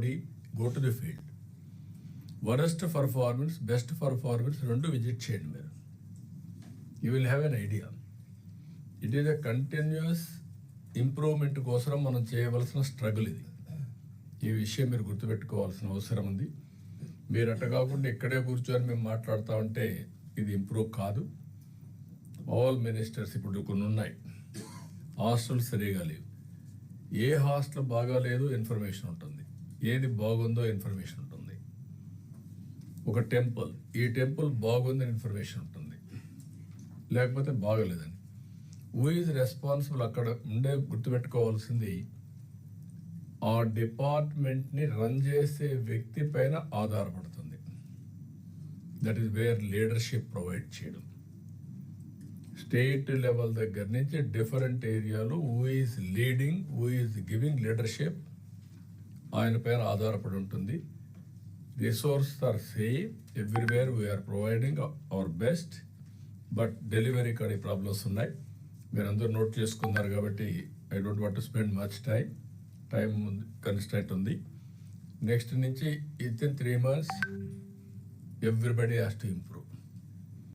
Body go to the field worst performance best performance రెండు visit చేయండి మీరు. You will have an idea it is a continuous improvement కోసం మనం చేయవలసిన struggle ఇది. ఈ విషయం మీరు గుర్తుపెట్టుకోవాల్సిన అవసరం ఉంది. మీరు అట్ట కాకుండా ఇక్కడే కూర్చొని మేము మాట్లాడుతూ ఉంటే ఇది ఇంప్రూవ్ కాదు. ఆల్ మినిస్టర్స్ ఇప్పుడు కొన్ని ఉన్నాయి. హాస్టల్ సరిగా లేవు. ఏ హాస్టల్ బాగాలేదు ఇన్ఫర్మేషన్ ఉంటుంది. ఏది బాగుందో ఇన్ఫర్మేషన్ ఉంటుంది. ఒక టెంపుల్ ఈ టెంపుల్ బాగుందని ఇన్ఫర్మేషన్ ఉంటుంది. లేకపోతే బాగలేదని. హూ ఈజ్ రెస్పాన్సిబుల్ అక్కడ ఉండే గుర్తుపెట్టుకోవాల్సింది ఆ డిపార్ట్మెంట్ని రన్ చేసే వ్యక్తి పైన ఆధారపడుతుంది. That is where leadership provide చేయడం. స్టేట్ లెవెల్ దగ్గర నుంచి డిఫరెంట్ ఏరియాలో who is leading who is giving leadership ఆయన పైన ఆధారపడి ఉంటుంది. Resource are same everywhere we are providing our best but delivery కాడి ప్రాబ్లమ్స్ ఉన్నాయి. మీరు అందరూ నోట్ చేసుకున్నారు కాబట్టి I don't want to spend much time time constant ఉంది. నెక్స్ట్ నుంచి ఇత్ in three months everybody has to improve